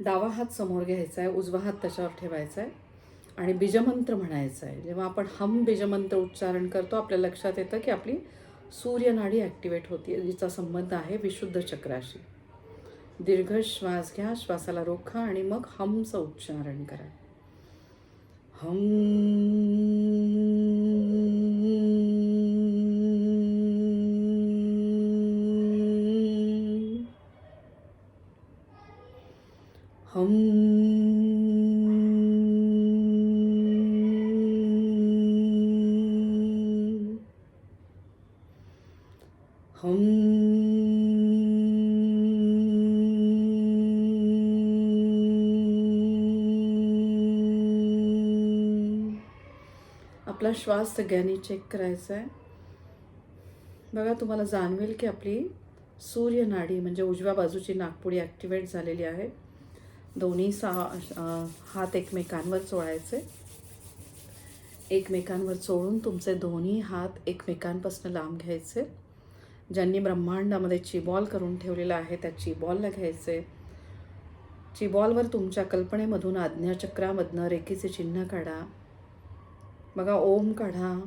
डावा हात समोर घ्यायचा आहे उजवा हात त्याच्यावर ठेवायचा आहे आणि बीजमंत्र म्हणायचं आहे जेव्हा आपण हम बीजमंत्र उच्चारण करतो आपल्या लक्षात येतं की आपली सूर्यनाडी ॲक्टिवेट होती जिचा संबंध आहे विशुद्ध चक्राशी. दीर्घ श्वास घ्या श्वासाला रोखा आणि मग हमचं उच्चारण करा. हम हम हम आपला श्वास सगळ्यांनी चेक करायचा आहे. बघा तुम्हाला जाणवेल की आपली सूर्यनाडी म्हणजे उजव्या बाजूची नागपुडी ॲक्टिवेट झालेली आहे. दोन्ही सा हात एकमेकांवर चोळायचे. एकमेकांवर चोळून तुमचे दोन्ही हात एकमेकांपासून लांब घ्यायचे. ज्यांनी ब्रह्मांडामध्ये चिबॉल करून ठेवलेला आहे त्या चिबॉलला घ्यायचे. चिबॉलवर तुमच्या कल्पनेमधून आज्ञाचक्रामधनं रेखीचे चिन्ह काढा. बघा ओम काढा.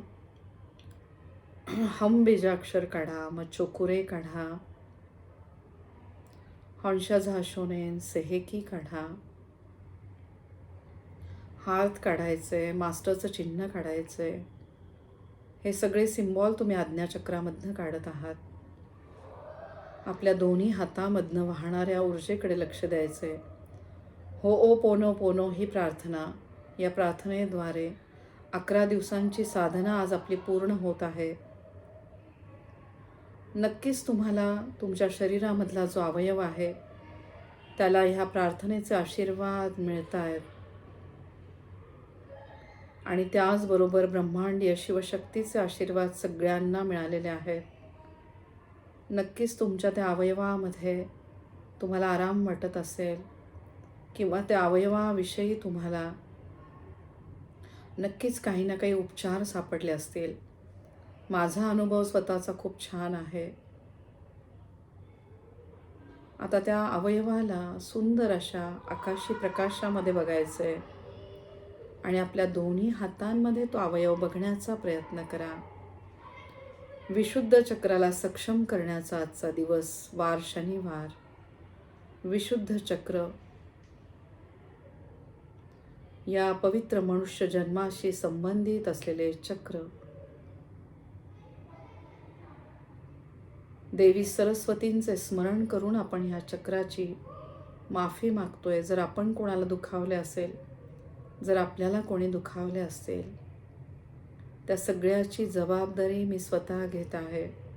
हम बीजाक्षर काढा. मग चोकुरे काढा. हंशा झाशोनेन सेहेकी काढा? हात काढायचे मास्टरचं चिन्ह काढायचे हे सगळे सिम्बॉल तुम्ही आज्ञाचक्रामधनं काढत आहात. आपल्या दोन्ही हातामधनं वाहणाऱ्या ऊर्जेकडे लक्ष द्यायचे हो ओ पोनो पोनो ही प्रार्थना. या प्रार्थनेद्वारे अकरा दिवसांची साधना आज आपली पूर्ण होत आहे. नक्कीच तुम्हाला तुमच्या शरीरामधला जो अवयव आहे त्याला ह्या प्रार्थनेचे आशीर्वाद मिळत आहेत आणि त्याचबरोबर ब्रह्मांडीय शिवशक्तीचे आशीर्वाद सगळ्यांना मिळालेले आहेत. नक्कीच तुमच्या त्या अवयवामध्ये तुम्हाला आराम वाटत असेल किंवा त्या अवयवाविषयी तुम्हाला नक्कीच काही ना काही उपचार सापडले असतील. माझा अनुभव स्वतःचा खूप छान आहे. आता त्या अवयवाला सुंदर अशा आकाशी प्रकाशामध्ये बघायचं आहे आणि आपल्या दोन्ही हातांमध्ये तो अवयव बघण्याचा प्रयत्न करा. विशुद्ध चक्राला सक्षम करण्याचा आजचा दिवस वार शनिवार. विशुद्ध चक्र. या पवित्र मनुष्य जन्माशी संबंधित असलेले चक्र. देवी सरस्वतींचे स्मरण करून आपण ह्या चक्राची माफी मागतोय. जर आपण कोणाला दुखावले असेल जर आपल्याला कोणी दुखावले असेल त्या सगळ्याची जबाबदारी मी स्वतः घेत आहे.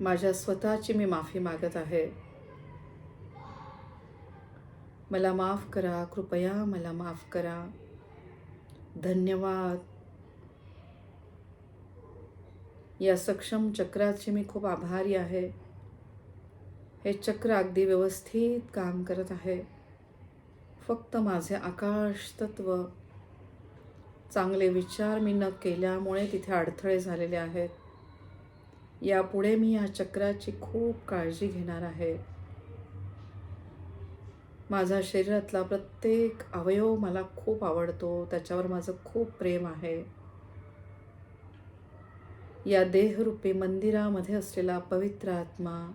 माझ्या स्वतःची मी माफी मागत आहे. मला माफ करा कृपया मला माफ करा. धन्यवाद. या सक्षम चक्राचे मी खूप आभारी आहे. हे चक्र अगदी व्यवस्थित काम करत आहे. फक्त माझे आकाश तत्व चांगले विचार मी न केल्यामुळे तिथे अडथळे झालेले आहेत. यापुढे मी या चक्राची खूप काळजी घेणार आहे. माझा शरीरातला प्रत्येक अवयव मला खूप आवडतो. त्याच्यावर माझं खूप प्रेम आहे. या देहरूपी मंदिरामध्ये असलेला पवित्र आत्मा.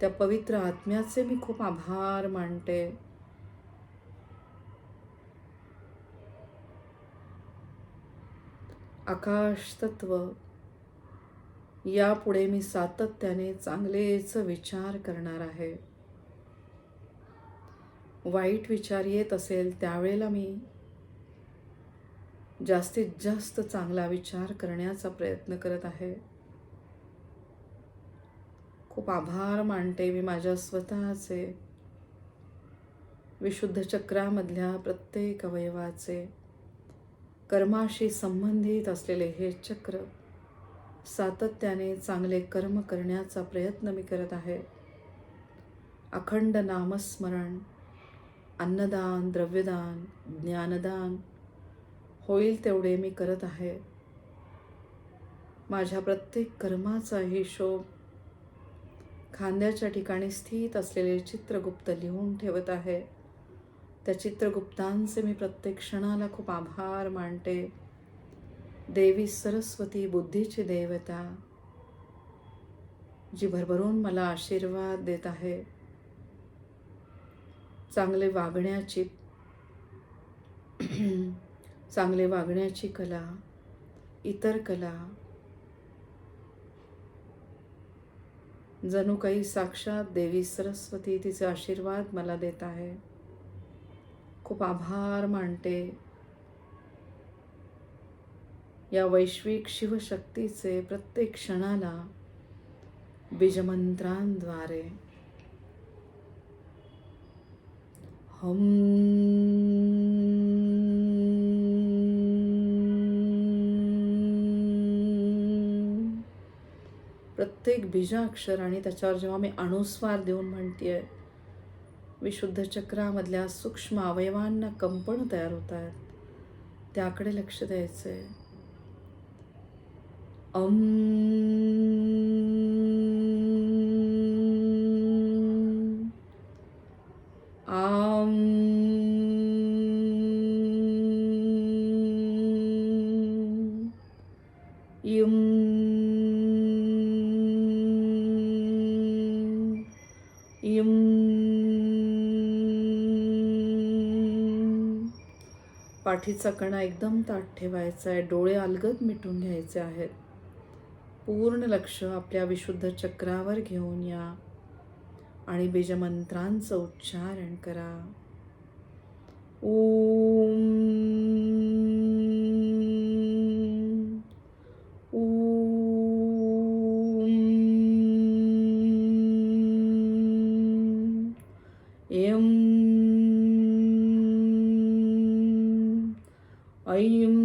त्या पवित्र आत्म्याचे मी खूप आभार मानते. आकाश तत्व यापुढे मी सातत्याने चांगलेच विचार करणार आहे. वाईट विचार येत असेल त्यावेळेला मी जास्तीत जास्त चांगला विचार करण्याचा प्रयत्न करत आहे. खूप आभार मानते मी माझ्या स्वतःचे विशुद्ध चक्रामधल्या प्रत्येक अवयवाचे कर्माशी संबंधित असलेले हे चक्र सातत्याने चांगले कर्म करण्याचा प्रयत्न मी करत आहे. अखंड नामस्मरण अन्नदान द्रव्यदान ज्ञानदान होईल तेवढे मी करत आहे. माझ्या प्रत्येक कर्माचा हिशोब खांद्याच्या ठिकाणी स्थित असलेले चित्रगुप्त लिहून ठेवत आहे. त्या चित्रगुप्तांचे मी प्रत्येक क्षणाला खूप आभार मानते. देवी सरस्वती बुद्धीची देवता जी भरभरून मला आशीर्वाद देत आहे. चांगले वागण्याची चांगले वागण्याची कला इतर कला जणू काही साक्षात देवी सरस्वती तिचे आशीर्वाद मला देत आहे. खूप आभार मानते. या वैश्विक शिवशक्तीचे प्रत्येक क्षणाला बीजमंत्रांद्वारे हम प्रत्येक बीजाक्षर आणि त्याच्यावर जेव्हा मी अणुस्वार देऊन म्हणतेय विशुद्ध चक्रामधल्या सूक्ष्म अवयवांना कंपन तयार होत आहेत. त्याकडे लक्ष द्यायचंय. अम पाठीचा कणा एकदम ताट ठेवायचा आहे. डोळे अलगद मिटून घ्यायचे आहेत. पूर्ण लक्ष आपल्या विशुद्ध चक्रावर घेऊन या आणि बीजमंत्रांचं उच्चारण करा. ओम ஐயும்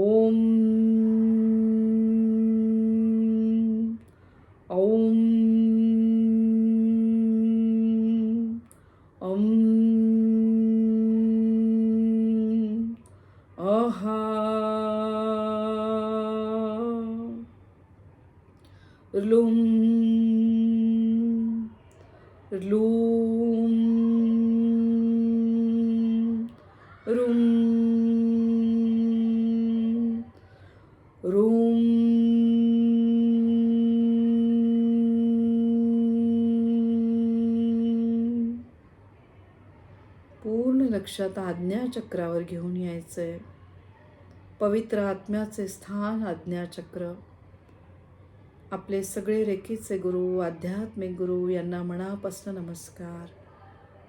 ஓம் ஔம் அம் ஆஹா லும் லும் लक्षात आज्ञाचक्रावर घेऊन यायचंय पवित्र आत्म्याचे स्थान आज्ञाचक्र आपले सगळे रेखीचे गुरु आध्यात्मिक गुरु यांना मनापासून नमस्कार.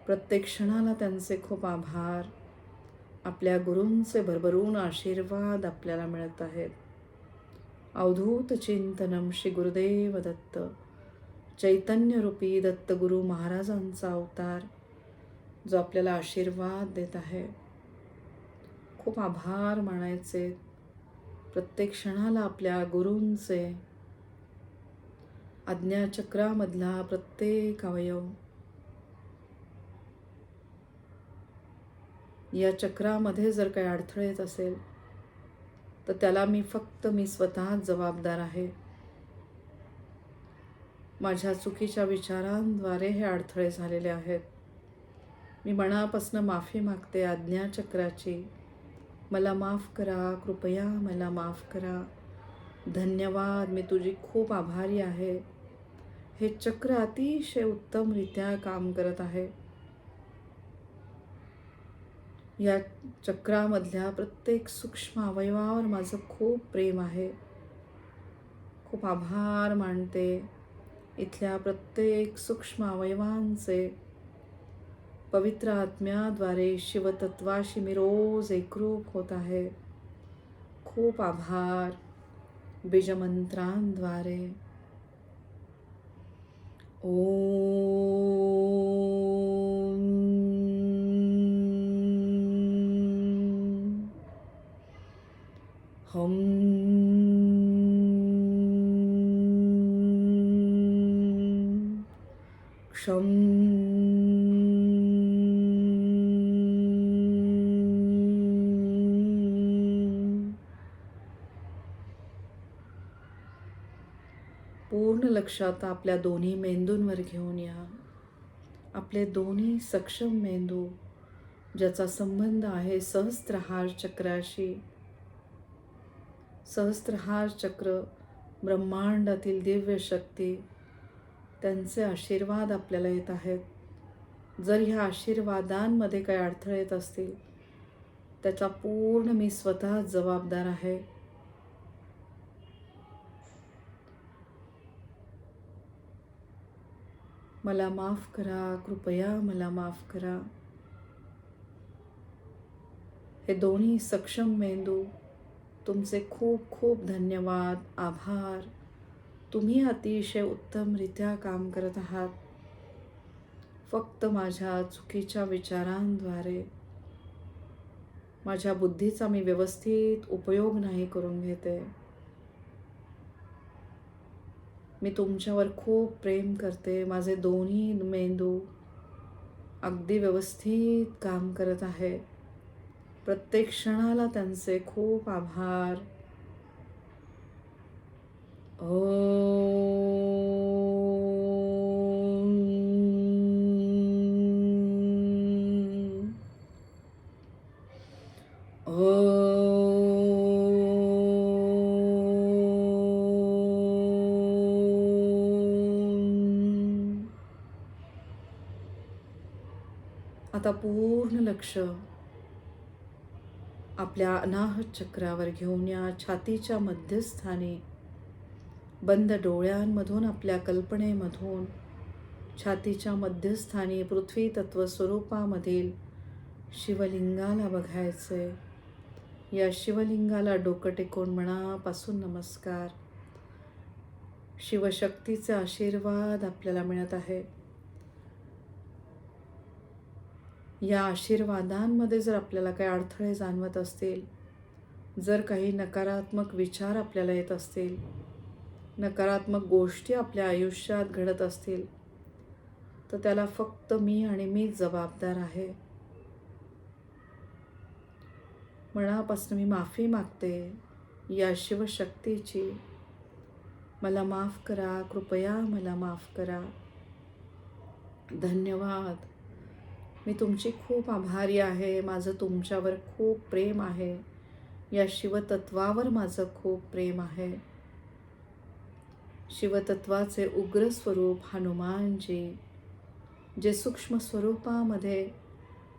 प्रत्येक क्षणाला त्यांचे खूप आभार. आपल्या गुरूंचे भरभरून आशीर्वाद आपल्याला मिळत आहेत. अवधूत चिंतनम श्री गुरुदेव दत्त. चैतन्यरूपी दत्तगुरु महाराजांचा अवतार. जो आपल्याला आशीर्वाद देत आहे. खूप आभार मानायचे. प्रत्येक क्षणाला आपल्या गुरूंचे आज्ञाचक्रामधला प्रत्येक अवयव. या चक्रामध्ये जर काही अडथळे येत असेल तर त्याला मी फक्त मी स्वतःच जबाबदार आहे. माझ्या चुकीच्या विचारांद्वारे हे अडथळे झालेले आहेत. मी मनापासून माफी मागते आज्ञाचक्राची मला माफ करा कृपया मला माफ करा. धन्यवाद मी तुझी खूप आभारी आहे. हे चक्र अतिशय उत्तमरित्या काम करत आहे. या चक्रामधल्या प्रत्येक सूक्ष्म अवयवावर माझं खूप प्रेम आहे. खूप आभार मानते. इथल्या प्रत्येक सूक्ष्म अवयवांचे पवित्र आत्म्याद्वारे शिवतत्वाशी मी रोज एकरूप होत आहे खूप आभार बीजमंत्रांद्वारे ओम। हम। क्षम। पूर्ण लक्ष आता आपल्या दोन्ही मेंदूंवर घेऊन या. आपले दोन्ही सक्षम मेंदू ज्याचा संबंध आहे सहस्त्रहार चक्राशी. सहस्त्रहार चक्र ब्रह्मांडातील दिव्य शक्ती. त्यांचे आशीर्वाद आपल्याला येत आहेत. जर ह्या आशीर्वादांमध्ये काही अडथळे येत असतील त्याचा पूर्ण मी स्वतः जबाबदार आहे. मला माफ करा कृपया मला माफ करा. हे दोन्ही सक्षम मेंदू तुमचे खूप खूप धन्यवाद आभार. तुम्ही अतिशय उत्तमरित्या काम करत आहात. फक्त माझ्या चुकीच्या विचारांद्वारे. माझ्या बुद्धीचा मी व्यवस्थित उपयोग नाही करून घेते. मी तुमच्यावर खूप प्रेम करते माझे दोन्ही मेंदू अगदी व्यवस्थित काम करत आहे प्रत्येक क्षणाला त्यांचे खूप आभार ओम. आता पूर्ण लक्ष आपल्या अनाहत चक्रावर घेऊन या छातीच्या मध्यस्थानी बंद डोळ्यांमधून आपल्या कल्पनेमधून छातीच्या मध्यस्थानी पृथ्वी तत्व स्वरूपामधील शिवलिंगाला बघायचंय. या शिवलिंगाला डोकं टेकून मनापासून नमस्कार. शिवशक्तीचा आशीर्वाद आपल्याला मिळत आहे. या आशीर्वादांमध्ये जर आपल्याला काही अडथळे जाणवत असतील जर काही नकारात्मक विचार आपल्याला येत असतील नकारात्मक गोष्टी आपल्या आयुष्यात घडत असतील तर त्याला फक्त मी आणि मी जबाबदार आहे. मनापासून मी माफी मागते या शिवशक्तीची. मला माफ करा कृपया मला माफ करा. धन्यवाद. मी तुमची खूप आभारी आहे. माझं तुमच्यावर खूप प्रेम आहे. या शिवतत्वावर माझं खूप प्रेम आहे. शिवतत्वाचे उग्र स्वरूप हनुमानजी जे सूक्ष्म स्वरूपामध्ये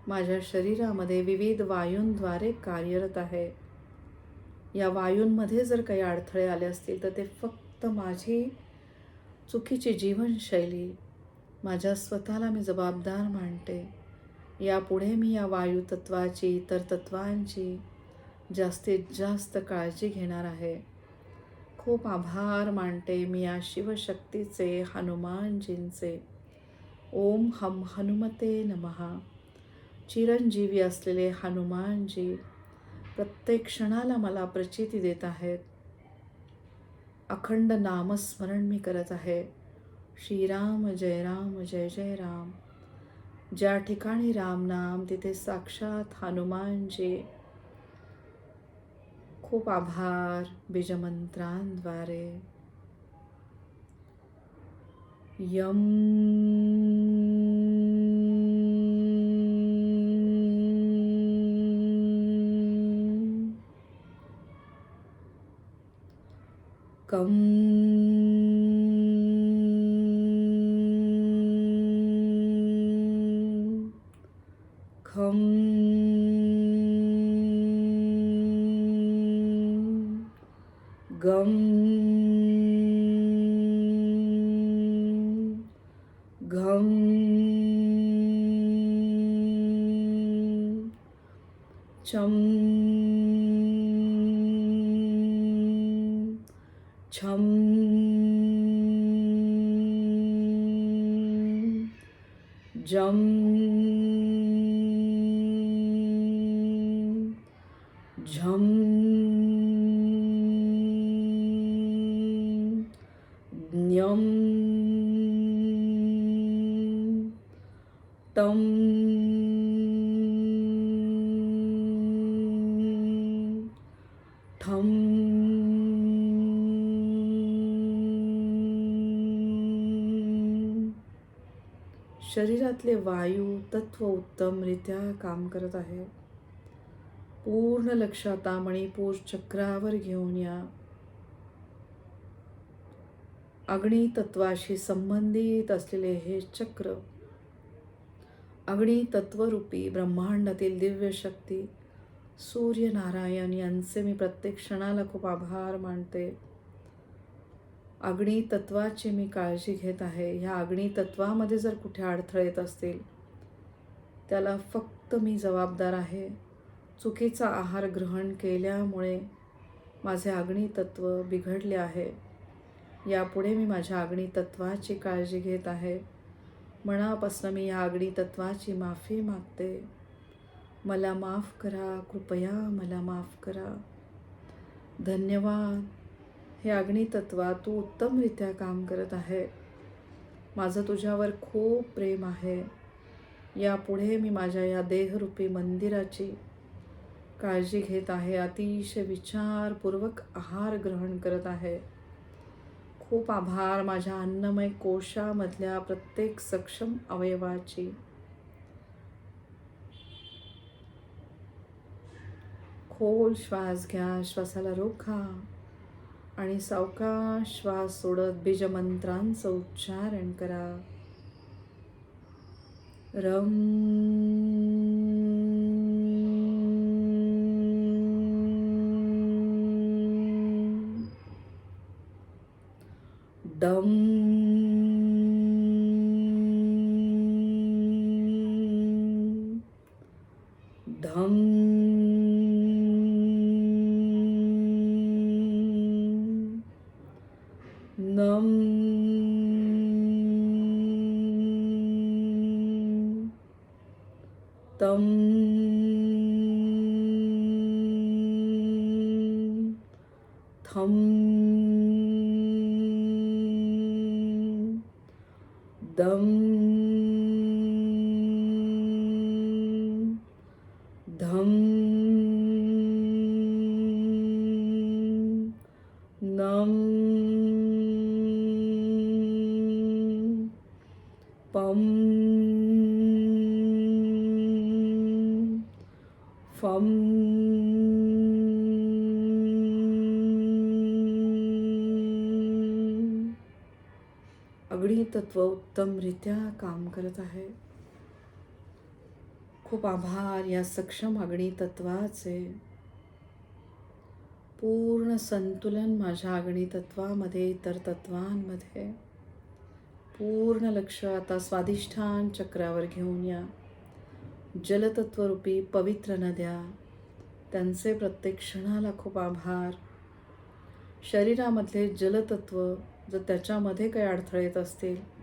माझ्या शरीरामध्ये विविध वायूंद्वारे कार्यरत आहे. या वायूंमध्ये जर काही अडथळे आले असतील तर ते फक्त माझी चुकीची जीवनशैली माझ्या स्वतःला मी जबाबदार मानते यापुढे मी या वायुतत्वाची इतर तत्वांची जास्तीत जास्त काळजी घेणार आहे. खूप आभार मानते मी या शिवशक्तीचे हनुमानजींचे. ओम हम हनुमते नमहा. चिरंजीवी असलेले हनुमानजी प्रत्येक क्षणाला मला प्रचिती देत आहेत. अखंड नामस्मरण मी करत आहे. श्रीराम जय राम जय जय राम. ज्या ठिकाणी रामनाम तिथे साक्षात हनुमानजी. खूप आभार बीजमंत्रांद्वारे. यम कम gum तम ठम. शरीरातले वायू तत्व उत्तमरित्या काम करत आहे. पूर्ण लक्ष आता मणिपूर चक्रावर घेऊन या. अग्नितत्वाशी संबंधित असलेले हे चक्र अग्नी तत्वरूपी ब्रह्मांडातील दिव्य शक्ती सूर्यनारायण यांचे मी प्रत्येक क्षणाला खूप आभार मानते. अग्नी तत्वाची मी काळजी घेत आहे. ह्या अग्नी तत्वामध्ये जर कुठे अडथळे येत असतील त्याला फक्त मी जबाबदार आहे. चुकीचा आहार ग्रहण केल्यामुळे माझे अग्नितत्व बिघडले आहे. यापुढे मी माझ्या अग्नितत्वाची काळजी घेत आहे. मनापासून मी या आगडी तत्वाची माफी मागते. मला माफ करा कृपया मला माफ करा. धन्यवाद. हे अग्नितत्वा तू उत्तमरित्या काम करत आहे. माझं तुझ्यावर खूप प्रेम आहे. यापुढे मी माझ्या या देहरूपी मंदिराची काळजी घेत आहे. अतिशय विचारपूर्वक आहार ग्रहण करत आहे. खूप आभार माझ्या अन्नमय कोशामधल्या प्रत्येक सक्षम अवयवाची. खोल श्वास घ्या श्वासाला रोखा आणि सावकाश श्वास सोडत बीजमंत्रांचं उच्चारण करा. रम Então, अग्नी तत्व उत्तमरित्या काम करत आहे. खूप आभार या सक्षम अग्नी तत्वाचे. पूर्ण संतुलन माझ्या अग्नी तत्वामध्ये इतर तत्वांमध्ये. पूर्ण लक्ष आता स्वादिष्ठान चक्रावर घेऊन या. जलतत्वरूपी पवित्र नद्या. त्यांचे प्रत्येक क्षणाला खूप आभार. शरीरामधले जलतत्व जर त्याच्यामध्ये काही अडथळे येत असतील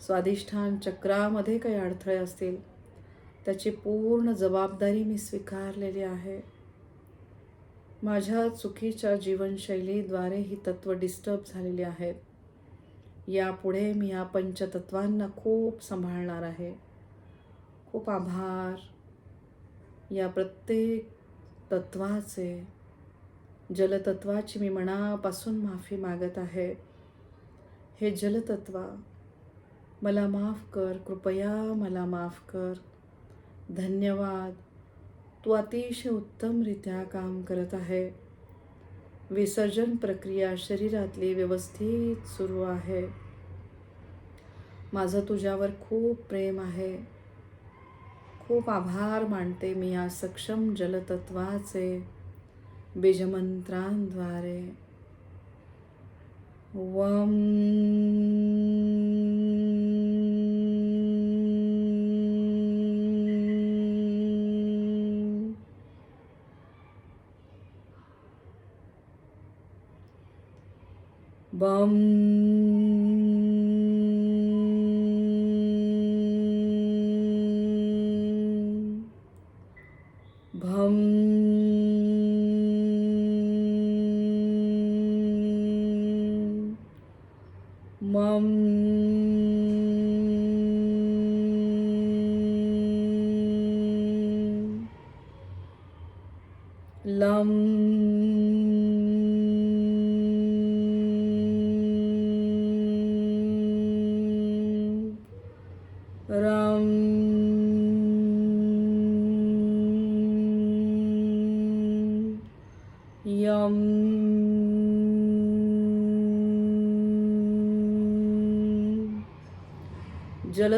स्वाधिष्ठान चक्रामध्ये काही अडथळे असतील त्याची पूर्ण जबाबदारी मी स्वीकारलेली आहे. माझ्या चुकीच्या जीवनशैलीद्वारे ही तत्व डिस्टर्ब झालेली आहेत. यापुढे मी या पंचतत्वांना खूप सांभाळणार आहे. खूप आभार. या प्रत्येक तत्वाचे जलतत्वाची मी मनापासून माफी मागत आहे. हे जलतत्वा मला माफ कर कृपया मला माफ कर. धन्यवाद. तू अतिशय उत्तमरित्या काम करत आहे. विसर्जन प्रक्रिया शरीरातली व्यवस्थित सुरू आहे. माझं तुझ्यावर खूप प्रेम आहे. खूप आभार मानते मी या सक्षम जलतत्वाचे बीजमंत्रांद्वारे. वम बम भम मम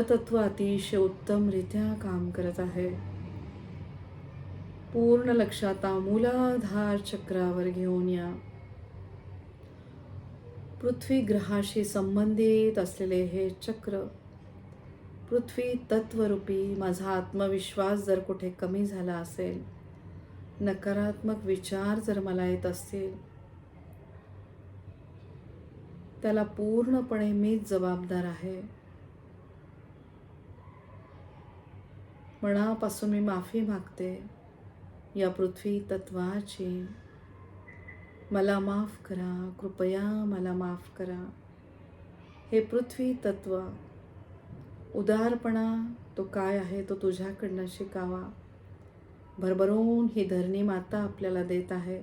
परतत्व अतिशय उत्तमरित्या काम करत आहे. पूर्ण लक्षात मूलाधार चक्रावर घेऊन या. पृथ्वी ग्रहाशी संबंधित असलेले हे चक्र पृथ्वी तत्वरूपी माझा आत्मविश्वास जर कुठे कमी झाला असेल नकारात्मक विचार जर मला येत असतील त्याला पूर्णपणे मीच जबाबदार आहे. मनापासून मी माफी मागते. या पृथ्वी तत्वाची. मला माफ करा. कृपया मला माफ करा. हे पृथ्वी तत्व उदारपणा तो काय आहे तो तुझ्याकडनं शिकावा. भरभरून ही धरणी माता आपल्याला देत आहे.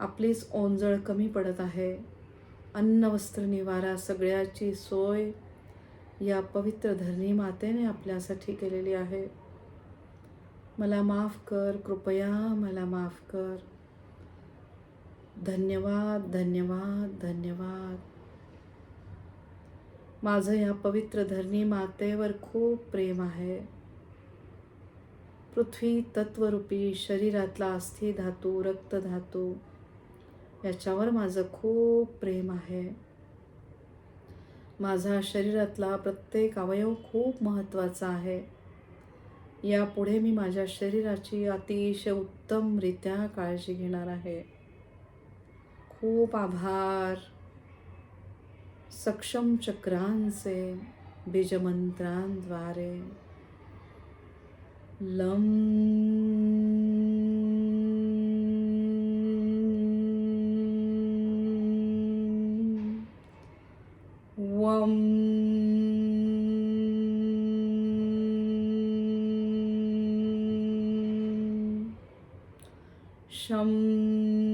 आपलीच ओंजळ कमी पडत आहे. अन्न वस्त्र निवारा सगळ्याची सोय या पवित्र धरणी मातेने आपल्यासाठी केलेली आहे. मला माफ कर कृपया मला माफ कर. धन्यवाद धन्यवाद धन्यवाद. माझं या पवित्र धरणी मातेवर खूप प्रेम आहे. पृथ्वी तत्वरूपी शरीरातला अस्थि धातू रक्त धातू याच्यावर माझं खूप प्रेम आहे. माझा शरीरातला प्रत्येक अवयव खूप महत्त्वाचा आहे. यापुढे मी माझ्या शरीराची अतिशय उत्तमरित्या काळजी घेणार आहे. खूप आभार. सक्षम चक्रांचे बीजमंत्रांद्वारे. लम वम शम शम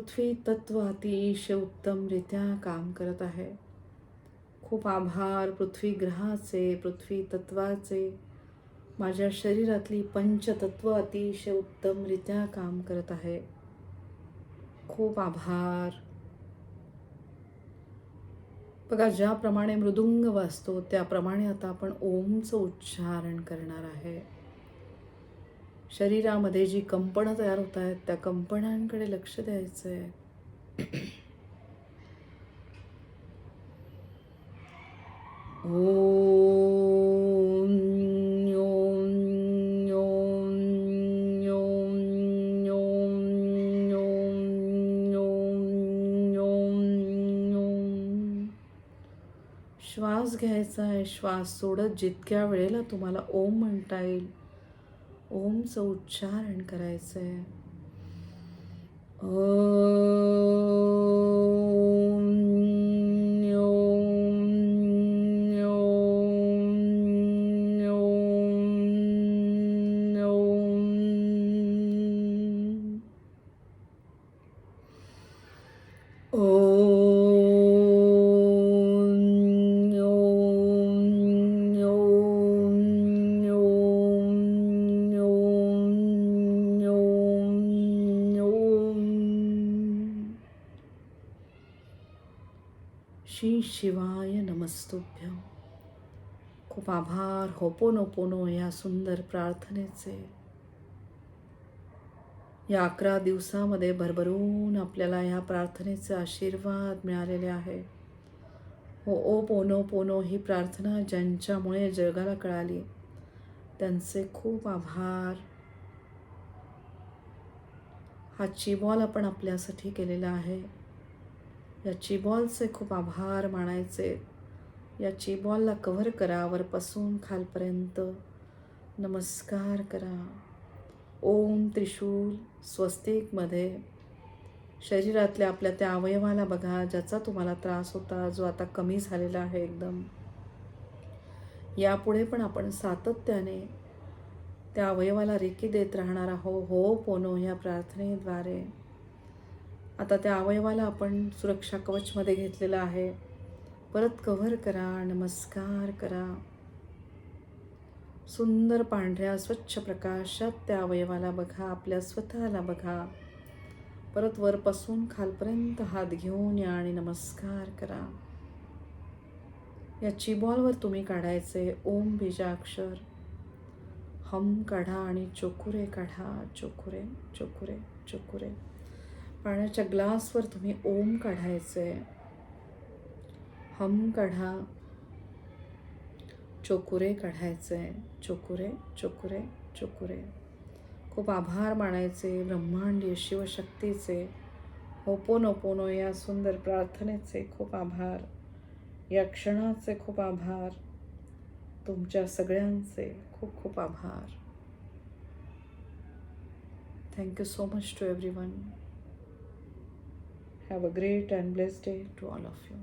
पृथ्वी तत्व अतिशय उत्तमरित्या काम करत आहे. खूप आभार पृथ्वी ग्रहाचे पृथ्वी तत्वाचे. माझ्या शरीरातली पंचतत्व अतिशय उत्तमरित्या काम करत आहे. खूप आभार. बघा ज्याप्रमाणे मृदुंग वाजतो त्याप्रमाणे आता आपण ओमचं उच्चारण करणार आहे. शरीरामध्ये जी कंपनं तयार होत आहेत त्या कंपनांकडे लक्ष द्यायचं आहे श्वास घ्यायचा आहे श्वास सोडत जितक्या वेळेला तुम्हाला ओम म्हणता येईल ओमचं उच्चारण करायचं आहे शिवाय नमस्तुभ्यम खूप आभार. होपोनोपोनो या सुंदर प्रार्थनेचे. या अकरा दिवसामध्ये भरभरून आपल्याला ह्या प्रार्थनेचे आशीर्वाद मिळालेले आहे. हो ओ पोनो पोनो ही प्रार्थना ज्यांच्यामुळे जगाला कळाली त्यांचे खूप आभार. हा चिबॉल आपण आपल्यासाठी केलेला आहे. या चिबॉलचे खूप आभार मानायचे. या चिबॉलला कव्हर करा वरपासून खालपर्यंत. नमस्कार करा. ओम त्रिशूल स्वस्तिकमध्ये. शरीरातल्या आपल्या त्या अवयवाला बघा ज्याचा तुम्हाला त्रास होता जो आता कमी झालेला आहे एकदम. यापुढे पण आपण सातत्याने त्या अवयवाला रेकी देत राहणार आहो हो पोनो ह्या प्रार्थनेद्वारे. आता त्या अवयवाला आपण सुरक्षा कवचमध्ये घेतलेलं आहे. परत कव्हर करा नमस्कार करा. सुंदर पांढऱ्या स्वच्छ प्रकाशात त्या अवयवाला बघा आपल्या स्वतःला बघा. परत वरपासून खालपर्यंत हात घेऊन या आणि नमस्कार करा. या चिबॉलवर तुम्ही काढायचे ओम बीजाक्षर. हम काढा आणि चोकुरे काढा चोकुरे चोकुरे चोकुरे पाण्याच्या ग्लासवर तुम्ही ओम काढायचं. आहे हम काढा. चोकुरे काढायचं. आहे चोकुरे चोकुरे चोकुरे. खूप आभार मानायचे ब्रह्मांडीय शिवशक्तीचे. होपोनोपोनो या सुंदर प्रार्थनेचे खूप आभार. या क्षणाचे खूप आभार. तुमच्या सगळ्यांचे खूप खूप आभार. Thank you so much to everyone Have a great and blessed day to all of you.